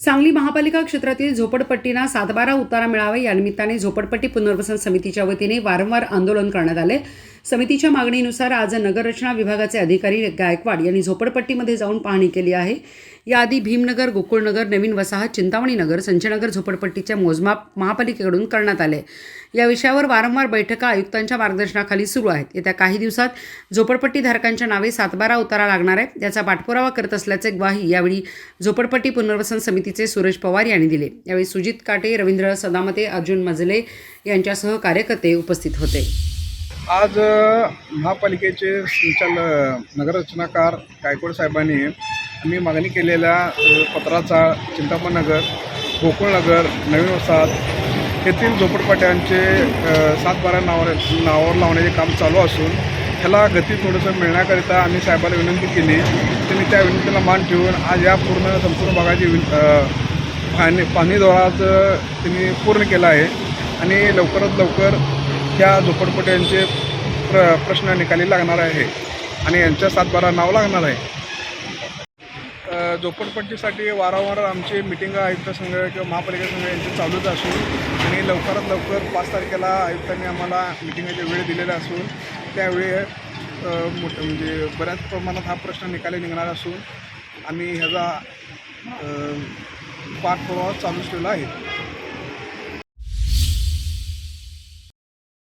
सांगली महापालिका क्षेत्रातील झोपडपट्टींना सातबारा उतारा मिळावा या निमित्ताने झोपडपट्टी पुनर्वसन समितीच्या वतीने वारंवार आंदोलन करण्यात आले. समितीच्या मागणीनुसार आज नगररचना विभागाचे अधिकारी गायकवाड यांनी झोपडपट्टीमध्ये जाऊन पाहणी केली आहे. याआधी भीमनगर गोकुळनगर नवीन वसाहत चिंतामणी नगर संचयनगर झोपडपट्टीचे मोजमाप महापालिकेकडून करण्यात आले. या विषयावर वारंवार बैठका आयुक्तांच्या मार्गदर्शनाखाली सुरू आहेत. येत्या काही दिवसात झोपडपट्टी धारकांच्या नावे सातबारा उतारा लागणार आहे याचा पाठपुरावा करत असल्याचे ग्वाही यावेळी झोपडपट्टी पुनर्वसन समितीचे सुरेश पवार यांनी दिले. यावेळी सुजित काटे रवींद्र सदामते अर्जुन मजले यांच्यासह कार्यकर्ते उपस्थित होते. आज महापालिकेचे संचालक नगररचनाकार गायकवाड साहेबांनी आम्ही मागणी केलेल्या अ, चिंतामण नगर गोकुळनगर नवीन वसाहत येथील झोपडपट्ट्यांचे सात बारा नावावर नावावर लावण्याचे काम चालू असून ह्याला गती थोडंसं मिळण्याकरिता आम्ही साहेबाला विनंती केली. त्यांनी त्या विनंतीला मान ठेवून आज या पूर्ण संपूर्ण भागाची विन पाणी पाहणी पाहणी त्यांनी पूर्ण केलं आहे. आणि लवकरात लवकर त्या झोपडपट्ट्यांचे प्र प्रश्न निकाली लागणार आहे आणि यांच्या सातबारा नाव लागणार आहे. झोपडपट्टीसाठी वारंवार आमची मिटिंग आयुक्त संघ किंवा महापालिका संघ यांची चालूच असून आणि लवकरात लवकर पाच तारखेला आयुक्तांनी आम्हाला मिटिंगाची वेळ दिलेला असून त्यावेळी मोठं म्हणजे बऱ्याच प्रमाणात हा प्रश्न निकाली निघणार असून आम्ही ह्याचा पाठपुरावा चालूच ठेवला आहे.